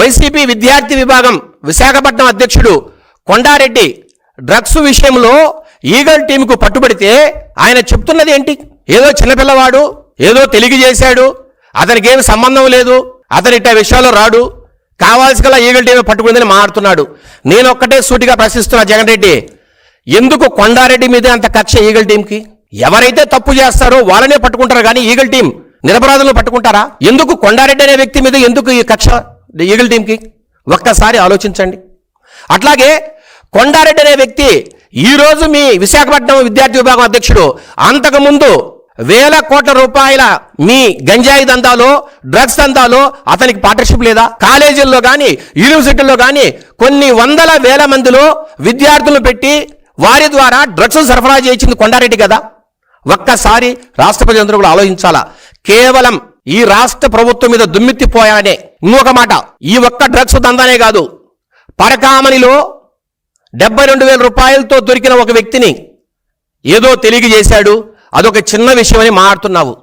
YCP విద్యార్థి విభాగం విశాఖపట్నం అధ్యక్షుడు కొండారెడ్డి డ్రగ్స్ విషయంలో ఈగల్ టీంకు పట్టుబడితే ఆయన చెప్తున్నది ఏంటి? ఏదో చిన్నపిల్లవాడు ఏదో తెలిగి చేశాడు అతనికి ఏమి సంబంధం లేదు అతని ఇట్ట విషయాల్లో రాడు కావాల్సి గల ఈగల్ టీం పట్టుకుందని మాట్లాడుతున్నాడు. నేను ఒక్కటే సూటిగా ప్రశ్నిస్తున్నా జగన్ రెడ్డి. ఎందుకు కొండారెడ్డి మీదే అంత కక్ష ఈగల్ టీంకి ఎవరైతే తప్పు చేస్తారో వాళ్ళనే పట్టుకుంటారు కానీ ఈగల్ టీం నిరపరాధులను పట్టుకుంటారా? ఎందుకు కొండారెడ్డి అనే వ్యక్తి మీద ఎందుకు ఈ కక్ష? ఈగల్ టీంకి ఒక్కసారి ఆలోచించండి. అట్లాగే కొండారెడ్డి అనే వ్యక్తి ఈరోజు మీ విశాఖపట్నం విద్యార్థి విభాగం అధ్యక్షుడు. అంతకుముందు వేల కోట్ల రూపాయల మీ గంజాయి దందాలో డ్రగ్స్ దందాలో అతనికి పార్ట్నర్షిప్ లేదా? కాలేజీల్లో కానీ యూనివర్సిటీల్లో కానీ కొన్ని వందల వేల మందిలో విద్యార్థులను పెట్టి వారి ద్వారా డ్రగ్స్ సరఫరా చేయించింది కొండారెడ్డి కదా? ఒక్కసారి రాష్ట్ర ప్రజలందరూ కూడా ఆలోచించాలా? కేవలం ఈ రాష్ట్ర ప్రభుత్వం మీద దుమ్మెత్తిపోయానే ఇంకొక మాట. ఈ ఒక్క డ్రగ్స్ దందానే కాదు. పరకామణిలో డెబ్బై రెండు వేల రూపాయలతో దొరికిన ఒక వ్యక్తిని ఏదో తెలియజేశాడు. అదొక చిన్న విషయమని మాట్లాడుతున్నావు.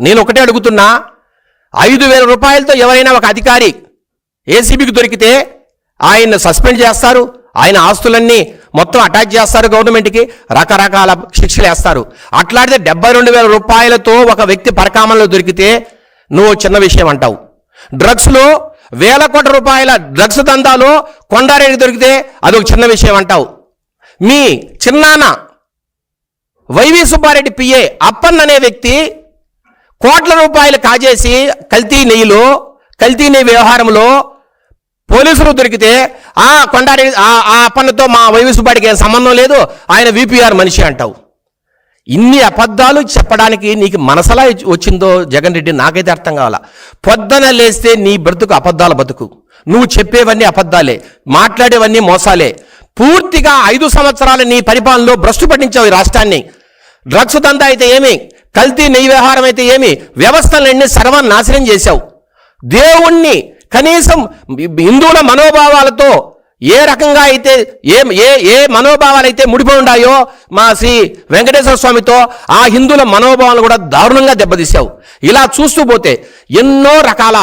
నేను ఒకటే అడుగుతున్నా ఐదు వేల రూపాయలతో ఎవరైనా ఒక అధికారి ఏసీబీకి దొరికితే ఆయన్ని సస్పెండ్ చేస్తారు. ఆయన ఆస్తులన్నీ మొత్తం అటాచ్ చేస్తారు గవర్నమెంట్కి రకరకాల శిక్షలు వేస్తారు. అట్లాంటిదే డెబ్బై రెండు వేల రూపాయలతో ఒక వ్యక్తి పరకామంలో దొరికితే నువ్వు చిన్న విషయం అంటావు. డ్రగ్స్లో వేల కోట్ల రూపాయల డ్రగ్స్ దందాలో కొండారెడ్డి దొరికితే అదొక చిన్న విషయం అంటావు. మీ చిన్నాన్న వైవి సుబ్బారెడ్డి పిఏ అప్పన్ అనే వ్యక్తి కోట్ల రూపాయలు కాజేసి కల్తీ నెయ్యిలో కల్తీ నెయ్యి వ్యవహారంలో పోలీసులు దొరికితే ఆ కొండారెడ్డి ఆ అప్పన్నతో మా వైవి సుబ్బారెడ్డికి ఏం సంబంధం లేదు ఆయన విపిఆర్ మనిషి అంటావు. ఇన్ని అబద్ధాలు చెప్పడానికి నీకు మనసలా వచ్చిందో జగన్ రెడ్డి నాకైతే అర్థం కావాలా? పొద్దున లేస్తే నీ బ్రతుకు అబద్ధాల బతుకు. నువ్వు చెప్పేవన్నీ అబద్ధాలే మాట్లాడేవన్నీ మోసాలే. పూర్తిగా ఐదు సంవత్సరాల నీ పరిపాలనలో భ్రష్టు పట్టించావు ఈ రాష్ట్రాన్ని. డ్రగ్స్ దందా అయితే ఏమి? కల్తీ నెయ్యి వ్యవహారం అయితే ఏమి? వ్యవస్థలన్నీ సర్వనాశనం చేశావు. దేవుణ్ణి కనీసం హిందువుల మనోభావాలతో ఏ రకంగా అయితే ఏ ఏ ఏ మనోభావాలు అయితే ముడిపోయి ఉన్నాయో మా శ్రీ వెంకటేశ్వర స్వామితో ఆ హిందువుల మనోభావాలు కూడా దారుణంగా దెబ్బతీశావు. ఇలా చూస్తూ పోతే ఎన్నో రకాల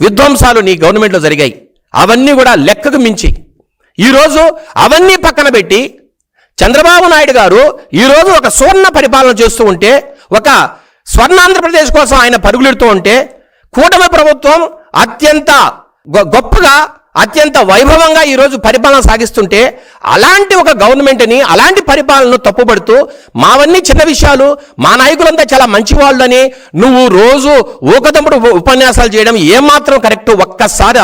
విధ్వంసాలు నీ గవర్నమెంట్లో జరిగాయి. అవన్నీ కూడా లెక్కకు మించి. ఈరోజు అవన్నీ పక్కన పెట్టి చంద్రబాబు నాయుడు గారు ఈరోజు ఒక సువర్ణ పరిపాలన చేస్తూ ఉంటే ఒక స్వర్ణ ఆంధ్రప్రదేశ్ కోసం ఆయన పరుగులెడుతూ ఉంటే కూటమి ప్రభుత్వం అత్యంత గొ- గొప్పగా అత్యంత వైభవంగా ఈరోజు పరిపాలన సాగిస్తుంటే అలాంటి ఒక గవర్నమెంట్ని అలాంటి పరిపాలనను తప్పుపడుతూ మావన్నీ చిన్న విషయాలు మా నాయకులంతా చాలా మంచి వాళ్ళని నువ్వు రోజు ఊకదమ్ముడు ఉపన్యాసాలు చేయడం ఏమాత్రం కరెక్ట్? ఒక్కసారి